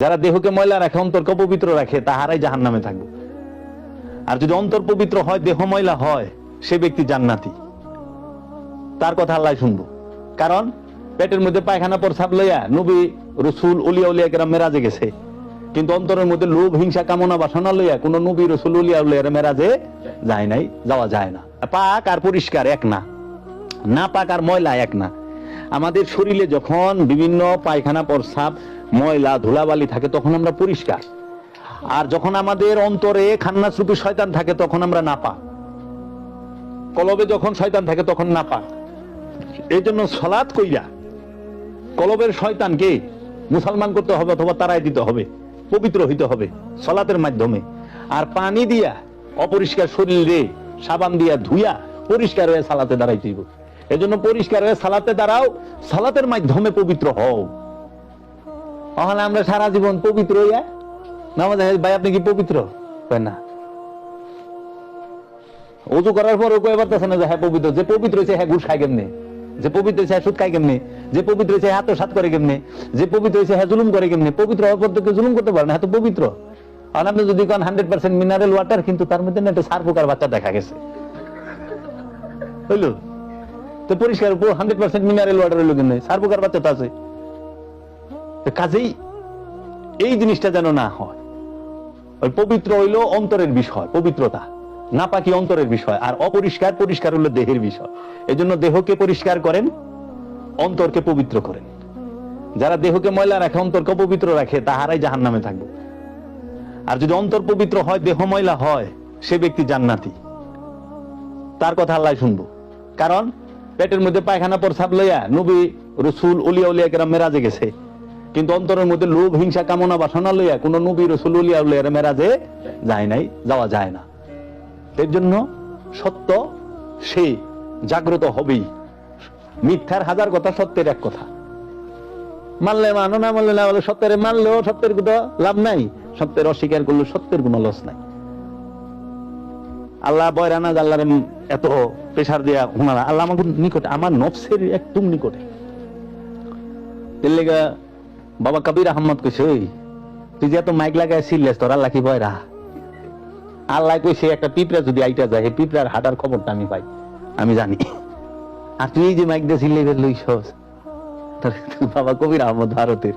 যারা দেহকে ময়লা রাখে, অন্তরকে পবিত্র রাখে, তাহারাই জাহান নামে থাকবে। আর যদি অন্তর পবিত্র হয়, দেহ ময়লা হয়, সে ব্যক্তি জান্নাতি। তার কথা আল্লাহ শুনব। কারণ, পেটের মধ্যে পায়খানা প্রসাব লইয়া নবী রসুল উলিয়া উলিয়া কেরা মেরাজে গেছে। কিন্তু অন্তরের মধ্যে লোভ, হিংসা, কামনা, বাসনা লইয়া কোন নবী রসুল উলিয়া উলিয়া মেরাজে যায় নাই, যাওয়া যায় না। পাক আর পরিষ্কার এক না। না পাক আর ময়লা এক না। আমাদের শরীরে যখন বিভিন্ন পায়খানা প্রসাব ময়লা, ধুলাবালি থাকে, তখন আমরা পরিষ্কার। আর যখন আমাদের অন্তরে খান্নাস রূপী শয়তান থাকে, তখন আমরা নাপা কলবে যখন শয়তান থাকে, তখন নাপা এই জন্য সলাৎ কইরা, কলবের শয়তানকে মুসলমান করতে হবে অথবা তারাই দিতে হবে, পবিত্র হইতে হবে, সলাতের মাধ্যমে। আর পানি দিয়া অপরিষ্কার শরীরে সাবান দিয়া ধুইয়া পরিষ্কার হয়ে সালাতে দাঁড়াইতে এজন্য পরিষ্কার হয়ে সালাতে দাঁড়াও, সালাতের মাধ্যমে পবিত্র হও। তাহলে আমরা সারা জীবন পবিত্র হইয়া নামাজ ভাই, আপনি কি পবিত্র? কয় না। অজু করার পর কয়ে পারতেছে না যে হ্যাঁ পবিত্র, যে পবিত্র হয়েছে হ্যাঁ ঘুষ খায় কেমনে? যে পবিত্র হয়েছে হ্যাঁ সুদ খায় কেমনে? যে পবিত্র হয়েছে হ্যাঁ সাত করে কেমনে? যে পবিত্র হয়েছে হ্যাঁ জুলুম করে কেমনি? পবিত্র কেউ জুলুম করতে পারে না হ্যাঁ তো পবিত্র। আর আপনি যদি কোন হান্ড্রেড পার্সেন্ট মিনারেল ওয়াটার কিন্তু তার মধ্যে না একটা সার পোকার বাচ্চা দেখা গেছে। হইল? তো পরিষ্কার হান্ড্রেড পার্সেন্ট মিনারেল ওয়াটার হইল কেন সার পোকার বাচ্চা তো আছে। কাজেই এই জিনিসটা যেন না হয়। ওই পবিত্র হইল অন্তরের বিষয়, পবিত্রতা। নাপাকি অন্তরের বিষয় আর অপরিষ্কার, পরিষ্কার হলো দেহের বিষয়। এজন্য দেহকে পরিষ্কার করেন, অন্তরকে পবিত্র করেন। যারা দেহকে ময়লা রাখে, অন্তরকে পবিত্র রাখে, তাহারাই জাহান নামে থাকবে। আর যদি অন্তর পবিত্র হয়, দেহ ময়লা হয়, সে ব্যক্তি জান্নাতি। তার কথা আল্লাহ শুনব। কারণ পেটের মধ্যে পায়খানা প্রসাব লইয়া নবী রসুল উলিয়া উলিয়া কেরা মেরাজে গেছে। কিন্তু অন্তরের মধ্যে লোভ, হিংসা, কামনা, বাসনা লইয়া কোন নবী রসুল উলিয়া উলিয়া মেরাজে যায় নাই, যাওয়া যায় না। এর জন্য সত্য সে জাগ্রত হবেই। মিথ্যার হাজার কথা সত্যের এক কথা। মানলে মানো, না মানলে না বলে, সত্যের মানলেও সত্যের কোনো লাভ নাই, সত্যের অস্বীকার করলে সত্যের কোনো লস নাই। আল্লাহ বয়রানা আল্লাহর এত প্রেশার দিয়া ওনারা, আল্লাহ আমার নিকটে, আমার নফসের একদম নিকটে। এর লেগা বাবা কবির আহমদ কইছে, ওই, তুই যে এত মাইক লাগাই সিরলেস তোর আল্লাহ কি আর আল্লাহ কইছে, একটা পিঁপড়া যদি আইটা যায় সেই পিঁপড়ার হাঁটার খবরটা আমি পাই। আমি জানি। আর তুই যে মাইক দিয়ে সিলে লইছস বাবা কবির আহমদ ভারতের।